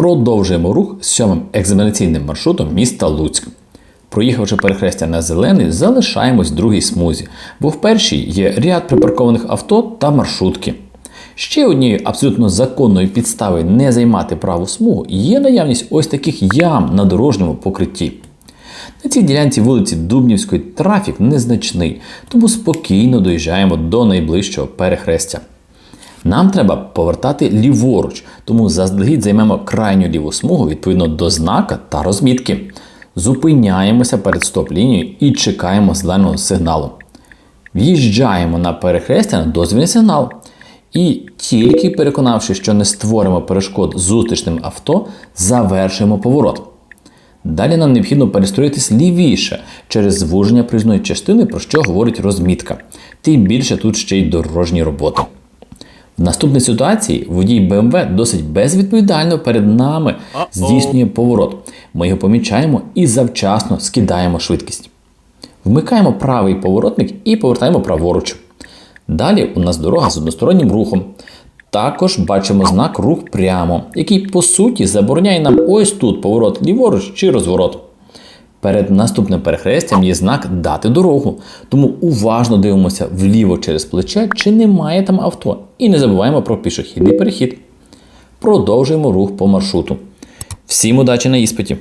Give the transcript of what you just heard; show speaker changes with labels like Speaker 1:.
Speaker 1: Продовжуємо рух сьомим екзаменаційним маршрутом міста Луцьк. Проїхавши перехрестя на зелений, залишаємось в другій смузі, бо в першій є ряд припаркованих авто та маршрутки. Ще однією абсолютно законною підставою не займати праву смугу є наявність ось таких ям на дорожньому покритті. На цій ділянці вулиці Дубнівської трафік незначний, тому спокійно доїжджаємо до найближчого перехрестя. Нам треба повертати ліворуч, тому заздалегідь займемо крайню ліву смугу відповідно до знака та розмітки. Зупиняємося перед стоп-лінією і чекаємо зеленого сигналу. В'їжджаємо на перехрестя на дозвільний сигнал. І тільки переконавшись, що не створимо перешкод зустрічним авто, завершуємо поворот. Далі нам необхідно перестроїтись лівіше через звуження проїзної частини, про що говорить розмітка. Тим більше тут ще й дорожні роботи. В наступній ситуації водій БМВ досить безвідповідально перед нами здійснює поворот. Ми його помічаємо і завчасно скидаємо швидкість. Вмикаємо правий поворотник і повертаємо праворуч. Далі у нас дорога з одностороннім рухом. Також бачимо знак рух прямо, який по суті забороняє нам ось тут поворот ліворуч чи розворот. Перед наступним перехрестям є знак дати дорогу, тому уважно дивимося вліво через плече, чи немає там авто, і не забуваємо про пішохідний перехід. Продовжуємо рух по маршруту. Всім удачі на іспиті!